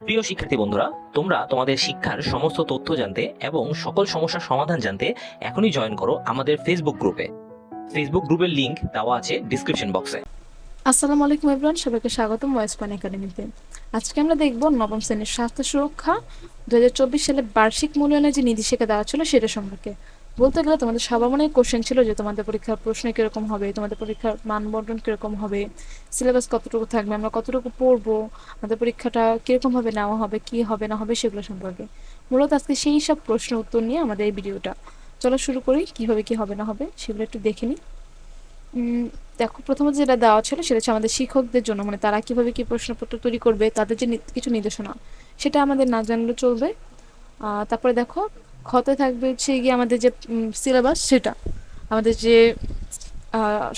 প্রিয় শিক্ষার্থী বন্ধুরা, তোমরা তোমাদের শিক্ষার সমস্ত তথ্য জানতে এবং সকল সমস্যার সমাধান জানতে এখনই জয়েন করো আমাদের ফেসবুক গ্রুপে ফেসবুক গ্রুপের লিংক দেওয়া আছে ডিসক্রিপশন বক্সে আসসালামু আলাইকুম এভরিওয়ান সবাইকে স্বাগতম ওয়েস্টপান একাডেমিতে। আজকে আমরা দেখব নবম শ্রেণির স্বাস্থ্য সুরক্ষা। দুই হাজার চব্বিশ সালে বার্ষিক মূল্যায়নের যে নির্দেশিকা দেওয়া ছিল সেটা সম্পর্কে। বলতে গেলে তোমাদের সবার মনে কোশ্চেন ছিল যে তোমাদের পরীক্ষার প্রশ্ন কীরকম হবে, তোমাদের পরীক্ষার মানবন্টন কীরকম হবে সিলেবাস কতটুকু থাকবে, আমরা কতটুকু পড়ব, আমাদের পরীক্ষাটা কীরকম ভাবে নেওয়া হবে, কি হবে, না হবে সেগুলো সম্পর্কে। মূলত আজকে সেই সব প্রশ্ন উত্তর নিয়ে আমাদের এই ভিডিওটা। চলো শুরু করি কীভাবে কি হবে, না হবে সেগুলো একটু দেখে নিই। দেখো, প্রথমত যেটা দেওয়া ছিল সেটা হচ্ছে আমাদের শিক্ষকদের জন্য মানে তারা কীভাবে কি প্রশ্নপত্র তৈরি করবে, তাদের যে কিছু নির্দেশনা, সেটা আমাদের না জানলে চলবে। তারপরে দেখো ক্ষতে থাকবে হচ্ছে গিয়ে আমাদের যে সিলেবাস সেটা। আমাদের যে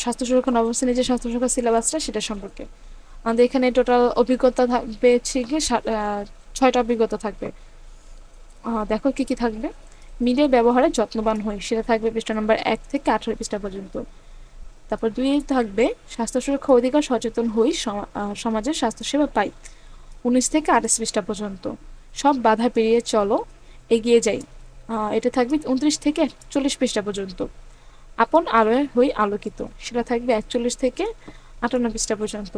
স্বাস্থ্য সুরক্ষা নবম যে স্বাস্থ্য সুরক্ষা সিলেবাসটা সেটা সম্পর্কে। আমাদের এখানে টোটাল অভিজ্ঞতা থাকবে হচ্ছে গিয়ে ছয়টা অভিজ্ঞতা থাকবে। দেখো কি কি থাকবে। মিলে ব্যবহারে যত্নবান হই, সেটা থাকবে পৃষ্ঠা নম্বর এক থেকে আঠারো পৃষ্ঠা পর্যন্ত। তারপর দুই থাকবে, স্বাস্থ্য সুরক্ষা অধিকার সচেতন হই সমাজের স্বাস্থ্যসেবা পাই। উনিশ থেকে আঠাশ পৃষ্ঠা পর্যন্ত। সব বাধা পেরিয়ে চলো, এগিয়ে যাই। এটা থাকবে উনত্রিশ থেকে চল্লিশ পৃষ্ঠা পর্যন্ত। আপন আলোয় হই আলোকিত, সেটা থাকবে একচল্লিশ থেকে আটান্ন পৃষ্ঠা পর্যন্ত।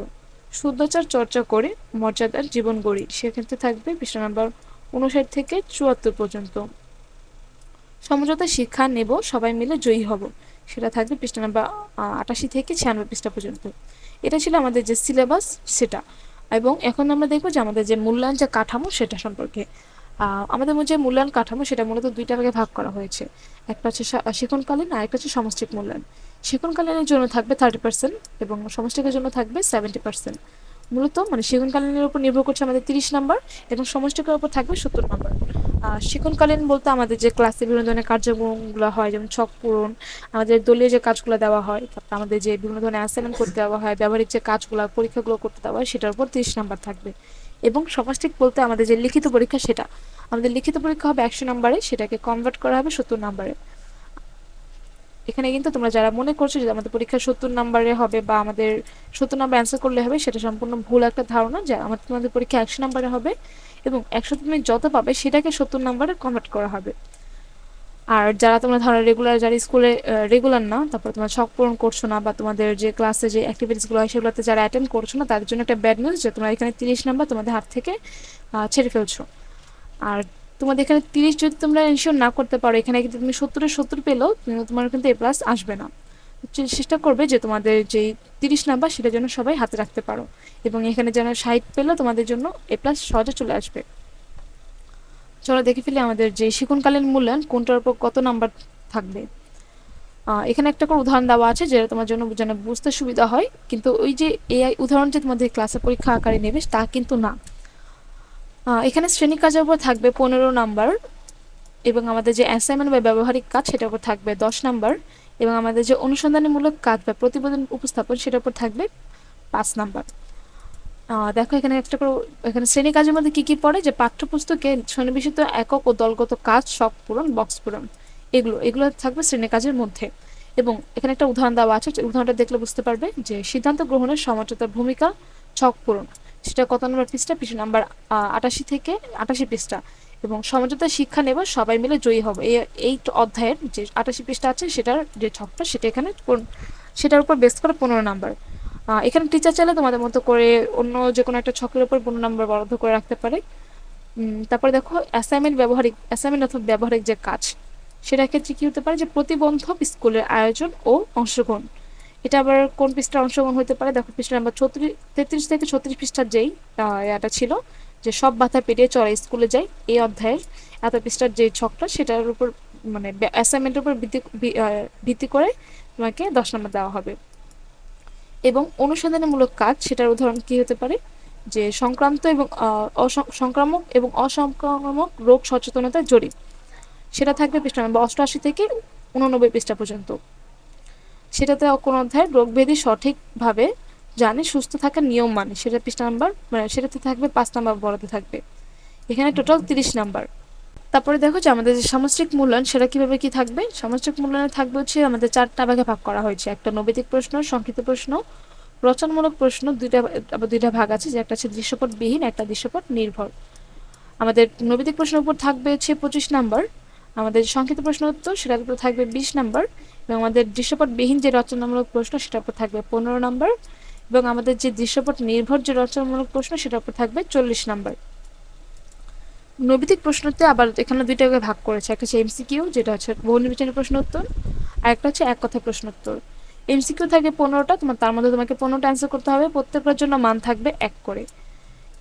শুদ্ধাচার চর্চা করে মর্যাদার জীবন গড়ি, সেক্ষেত্রে থাকবে পৃষ্ঠা নাম্বার উনষাট থেকে চুয়াত্তর পর্যন্ত। সমঝোতা শিক্ষা নেব, সবাই মিলে জয়ী হব, সেটা থাকবে পৃষ্ঠা নাম্বার আটাশি থেকে ছিয়ানব্বই পৃষ্ঠা পর্যন্ত। এটা ছিল আমাদের যে সিলেবাস সেটা। এবং এখন আমরা দেখব যে আমাদের যে মূল্যায়ন যে কাঠামো, সেটা সম্পর্কে। আমাদের যে মূল্যায়ন কাঠামো, সেটা মূলত দুইটা ভাগে ভাগ করা হয়েছে। একটা হচ্ছে শিক্ষণকালীন আর একটা হচ্ছে সমষ্টিক মূল্যায়ন। শিক্ষণকালীনের জন্য থাকবে থার্টি পার্সেন্ট এবং সমষ্টিকের জন্য থাকবে সেভেন্টি পার্সেন্ট মূলত মানে শিক্ষণকালীনের উপর নির্ভর করছে আমাদের তিরিশ নাম্বার এবং সমষ্টিকের উপর থাকবে সত্তর নাম্বার। শিক্ষণকালীন বলতে আমাদের যে ক্লাসে বিভিন্ন ধরনের কার্যক্রমগুলো হয়, যেমন ছক পূরণ, আমাদের দলীয় যে কাজগুলো দেওয়া হয়, তারপর আমাদের যে বিভিন্ন ধরনের অ্যাসাইনমেন্ট করতে দেওয়া হয়, ব্যবহারিক যে কাজগুলো, পরীক্ষাগুলো করতে দেওয়া হয়, সেটার উপর তিরিশ নাম্বার থাকবে। এবং সমাষ্টিক বলতে আমাদের যে লিখিত পরীক্ষা সেটা। আমাদের লিখিত পরীক্ষা হবে একশো নাম্বারে, সেটাকে কনভার্ট করা হবে সত্তর নাম্বারে। এখানে কিন্তু তোমরা যারা মনে করছ যে আমাদের পরীক্ষা সত্তর নাম্বারে হবে বা আমাদের সত্তর নাম্বার অ্যান্সার করলে হবে, সেটা সম্পূর্ণ ভুল একটা ধারণা যে আমাদের তোমাদের পরীক্ষা একশো নাম্বারে হবে এবং একশো তুমি যত পাবে সেটাকে সত্তর নাম্বারে কনভার্ট করা হবে। আর যারা তোমরা ধরো রেগুলার যারা স্কুলে রেগুলার না, তারপর তোমরা ছক পূরণ করছ না বা তোমাদের যে ক্লাসে যে অ্যাক্টিভিটিসগুলো হয় সেগুলোতে যারা অ্যাটেন্ড করছ না, তাদের জন্য একটা ব্যাড নিউজ যে তোমরা এখানে তিরিশ নাম্বার তোমাদের হাত থেকে ছেড়ে ফেলছো। আর তোমাদের এখানে তিরিশ যদি তোমরা এনশিওর না করতে পারো, এখানে কিন্তু তুমি সত্তরে সত্তর পেলেও তোমার কিন্তু এ প্লাস আসবে না। চেষ্টা করবে যে তোমাদের যেই তিরিশ নাম্বার সেটা যেন সবাই হাতে রাখতে পারো। এবং এখানে যেন ষাট পেলেও তোমাদের জন্য এ প্লাস সহজে চলে আসবে। চলো দেখে ফেলি আমাদের যে শিক্ষণকালীন মূল্যায়ন, কোনটার উপর কত নাম্বার থাকবে। এখানে একটা করে উদাহরণ দেওয়া আছে যেটা তোমার জন্য যেন বুঝতে সুবিধা হয়, কিন্তু ওই যে এআই উদাহরণ যে তোমাদের ক্লাসে পরীক্ষা আকারে নেবে, তা কিন্তু না। এখানে শ্রেণি কাজের উপর থাকবে পনেরো নাম্বার এবং আমাদের যে অ্যাসাইনমেন্ট বা ব্যবহারিক কাজ সেটার উপর থাকবে দশ নাম্বার এবং আমাদের যে অনুসন্ধানমূলক কাজ বা প্রতিবেদন উপস্থাপন সেটার উপর থাকবে পাঁচ নাম্বার দেখো এখানে একটা করে, এখানে শ্রেণি কাজের মধ্যে কি কি পড়ে? যে পাঠ্যপুস্তকে সন্নিবেশিত একক ও দলগত কাজ শখ পূরণ, বক্স পূরণ, এগুলো এগুলো থাকবে শ্রেণি কাজের মধ্যে। এবং এখানে একটা উদাহরণ দেওয়া আছে উদাহরণটা দেখলে বুঝতে পারবে যে সিদ্ধান্ত গ্রহণের সমঝোতার ভূমিকা ছক পূরণ। সেটা কত নম্বর পৃষ্ঠা? পৃষ্ঠা নাম্বার আটাশি থেকে আটাশি পৃষ্ঠা। এবং সমঝোতা শিক্ষা নেব, সবাই মিলে জয়ী হবে। এই এই অধ্যায়ের যে আটাশি পৃষ্ঠা আছে, সেটার যে ছকটা, সেটা এখানে সেটার উপর বেস করে পনেরো নাম্বার। এখানে টিচার চাইলে তোমাদের মতো করে অন্য যে কোনো একটা ছকের উপর পনেরো নম্বর বরাদ্দ করে রাখতে পারে। তারপরে দেখো অ্যাসাইনমেন্ট ব্যবহারিক অ্যাসাইনমেন্ট অথবা ব্যবহারিক যে কাজ সেটা ক্ষেত্রে কী হতে পারে যে প্রতিবন্ধক স্কুলের আয়োজন ও অংশগ্রহণ। এটা আবার কোন পৃষ্ঠার অংশগ্রহণ হতে পারে? দেখো পৃষ্ঠা নাম্বার ছত্রিশ, তেত্রিশ থেকে ছত্রিশ পৃষ্ঠার যেই এটা ছিল, যে সব বাধা পেরিয়ে চলে স্কুলে যাই এই অধ্যায়ের এত পৃষ্ঠার যে ছকটা, সেটার উপর মানে অ্যাসাইনমেন্টের উপর ভিত্তি ভিত্তি করে তোমাকে দশ নম্বর দেওয়া হবে। এবং অনুসন্ধানমূলক কাজ, সেটার উদাহরণ কি হতে পারে? যে সংক্রান্ত এবং সংক্রামক এবং অসংক্রামক রোগ সচেতনতার জরিপ সেটা থাকবে পৃষ্ঠা নম্বর অষ্টআশি থেকে উননব্বই পৃষ্ঠা পর্যন্ত। সেটাতে কোনো অধ্যায় রোগভেদি সঠিকভাবে জানে, সুস্থ থাকার নিয়ম মানে। সেটা পৃষ্ঠা নাম্বার মানে সেটাতে থাকবে পাঁচ নাম্বার বরাদ্দ থাকবে। এখানে টোটাল তিরিশ নাম্বার। তারপরে দেখো যে আমাদের যে সামষ্টিক মূল্যায়ন, সেটা কীভাবে কি থাকবে? সামষ্টিক মূল্যায়নে থাকবে হচ্ছে আমাদের চারটা ভাগে ভাগ করা হয়েছে। একটা নৈবেদিক প্রশ্ন, সংক্ষিপ্ত প্রশ্ন, রচনামূলক প্রশ্ন, দুইটা আবার দুইটা ভাগ আছে, যে একটা হচ্ছে দৃশ্যপটবিহীন, একটা দৃশ্যপট নির্ভর আমাদের নৈবিতিক প্রশ্নের উপর থাকবে হচ্ছে পঁচিশ নাম্বার। আমাদের সংক্ষিপ্ত প্রশ্ন উত্তর, সেটার উপর থাকবে বিশ নাম্বার। এবং আমাদের দৃশ্যপটবিহীন যে রচনামূলক প্রশ্ন, সেটার উপর থাকবে পনেরো নাম্বার। এবং আমাদের যে দৃশ্যপট নির্ভর যে রচনামূলক প্রশ্ন, সেটার উপর থাকবে চল্লিশ নাম্বার। নৈবিতিক প্রশ্নতে আবার এখানে দুইটাকে ভাগ করেছে। একটা হচ্ছে এমসিকিউ যেটা হচ্ছে বহু নির্বাচনী প্রশ্ন উত্তর আর একটা হচ্ছে এক কথা প্রশ্ন উত্তর এমসিকিউ থাকে পনেরোটা, তোমার তার মধ্যে তোমাকে পনেরোটা অ্যান্সার করতে হবে। প্রত্যেকটার জন্য মান থাকবে এক করে।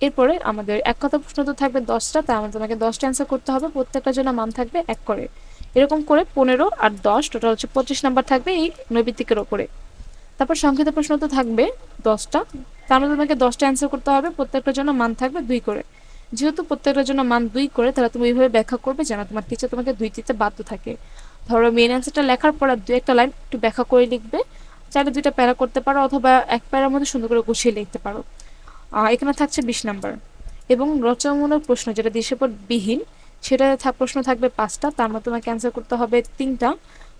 এরপরে আমাদের এক কথা প্রশ্ন তো থাকবে দশটা, তার মধ্যে তোমাকে দশটা অ্যান্সার করতে হবে। প্রত্যেকটার জন্য মান থাকবে এক করে। এরকম করে পনেরো আর দশ টোটাল হচ্ছে পঁচিশ নাম্বার থাকবে এই নৈবিত্তিকের ওপরে। তারপর সংক্ষিপ্ত প্রশ্ন তো থাকবে দশটা, তার মধ্যে তোমাকে দশটা অ্যান্সার করতে হবে। প্রত্যেকটার জন্য মান থাকবে দুই করে। যেহেতু প্রত্যেকটার জন্য মান দুই করে, তাহলে তুমি এইভাবে ব্যাখ্যা করবে যেন তোমার টিচার তোমাকে দুই দিতে বাধ্য থাকে। ধরো মেন অ্যান্সারটা লেখার পর আর দু একটা লাইন একটু ব্যাখ্যা করে লিখবে। চাইলে দুইটা প্যারা করতে পারো অথবা এক প্যারার মধ্যে সুন্দর করে গুছিয়ে লিখতে পারো। এখানে থাকছে বিশ নাম্বার। এবং রচনামূলক প্রশ্ন যেটা দৃশ্যপট বিহীন, সেটা প্রশ্ন থাকবে পাঁচটা, তার মধ্যে তোমাকে অ্যান্সার করতে হবে তিনটা।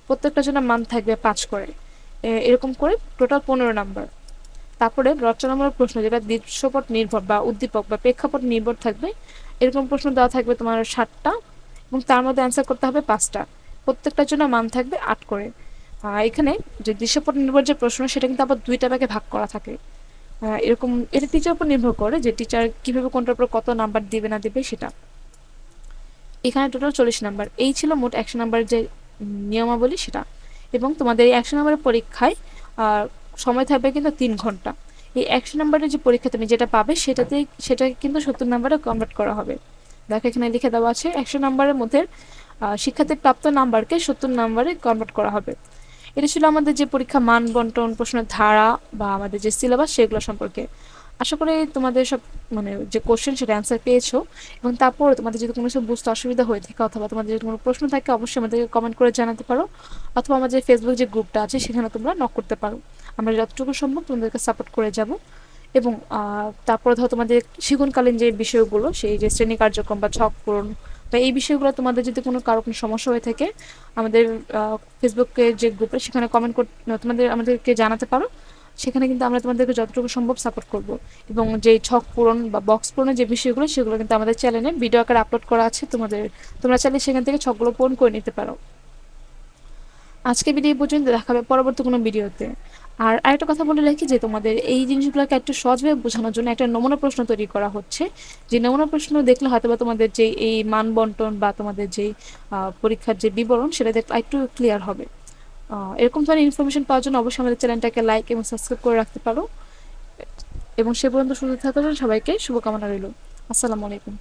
প্রত্যেকটার জন্য মান থাকবে পাঁচ করে। এরকম করে টোটাল পনেরো নাম্বার। তারপরে রচনামূলক প্রশ্ন যেটা দৃশ্যপট নির্ভর বা উদ্দীপক বা প্রেক্ষাপট নির্ভর থাকবে, এরকম প্রশ্ন দেওয়া থাকবে তোমার ষাটটা এবং তার মধ্যে অ্যান্সার করতে হবে পাঁচটা। প্রত্যেকটার জন্য মান থাকবে আট করে। এখানে যে দৃশ্যপট নির্ভর যে প্রশ্ন, সেটা কিন্তু আবার দুইটা ভাগে ভাগ করা থাকে। এরকম, এটা টিচার উপর নির্ভর করে যে টিচার কীভাবে কোনটার উপর কত নাম্বার দিবে না দিবে সেটা। এখানে টোটাল চল্লিশ নাম্বার এই ছিল মোট একশো নাম্বারের যে নিয়মাবলী সেটা। এবং তোমাদের এই একশো নাম্বারের পরীক্ষায় সময় থাকবে কিন্তু তিন ঘণ্টা। এই একশো নাম্বারের যে পরীক্ষা তুমি যেটা পাবে, সেটাতে, সেটা কিন্তু সত্তর নাম্বারে কনভার্ট করা হবে। দেখো, এখানে লিখে দেওয়া আছে, একশো নাম্বারের মধ্যে শিক্ষার্থীর প্রাপ্ত নাম্বারকে সত্তর নাম্বারে কনভার্ট করা হবে। এটা ছিল আমাদের যে পরীক্ষা মান, বন্টন, প্রশ্নের ধারা বা আমাদের যে সিলেবাস সেগুলো সম্পর্কে। আশা করি তোমাদের সব মানে যে কোশ্চেন সেটা অ্যান্সার পেয়েছ। এবং তারপর তোমাদের যদি কোনো কিছু বুঝতে অসুবিধা হয়ে থাকে অথবা তোমাদের যদি কোনো প্রশ্ন থাকে, অবশ্যই আমাদেরকে কমেন্ট করে জানাতে পারো। অথবা আমাদের ফেসবুক যে গ্রুপটা আছে সেখানে তোমরা নক করতে পারো। আমরা যতটুকু সম্ভব তোমাদেরকে সাপোর্ট করে যাব। এবং তারপরে ধরো তোমাদের শিক্ষণকালীন যে বিষয়গুলো, সেই যে শ্রেণি কার্যক্রম বা ছক পূরণ বা এই বিষয়গুলো তোমাদের যদি কোনো কারও কোনো সমস্যা হয়ে থাকে, আমাদের ফেসবুকে যে গ্রুপে সেখানে কমেন্ট কর তোমাদের, আমাদেরকে জানাতে পারো। সেখানে কিন্তু আমরা তোমাদেরকে যতটুকু সম্ভব সাপোর্ট করব। এবং যে ছক পূরণ বা বক্স পূরণের যে বিষয়গুলো, সেগুলো কিন্তু আমাদের চ্যানেলে ভিডিও আকারে আপলোড করা আছে। তোমাদের, তোমরা চাইলে সেখান থেকে ছকগুলো পূরণ করে নিতে পারো। আজকে ভিডিও পর্যন্ত। দেখাবে পরবর্তী কোনো ভিডিওতে আর আরেকটা কথা বলে রাখি যে তোমাদের এই জিনিসগুলোকে একটু সহজভাবে বোঝানোর জন্য একটা নমুনা প্রশ্ন তৈরি করা হচ্ছে। যে নমুনা প্রশ্ন দেখলে হয়তো বা তোমাদের যে এই মান বন্টন বা তোমাদের যে পরীক্ষার যে বিবরণ সেটা দেখলে একটু ক্লিয়ার হবে। এরকম ধরনের ইনফরমেশন পাওয়ার জন্য অবশ্যই আমাদের চ্যানেলটাকে লাইক এবং সাবস্ক্রাইব করে রাখতে পারো। এবং সে পর্যন্ত সুযোগ থাকার জন্য সবাইকে শুভকামনা রইল। আসসালামু আলাইকুম।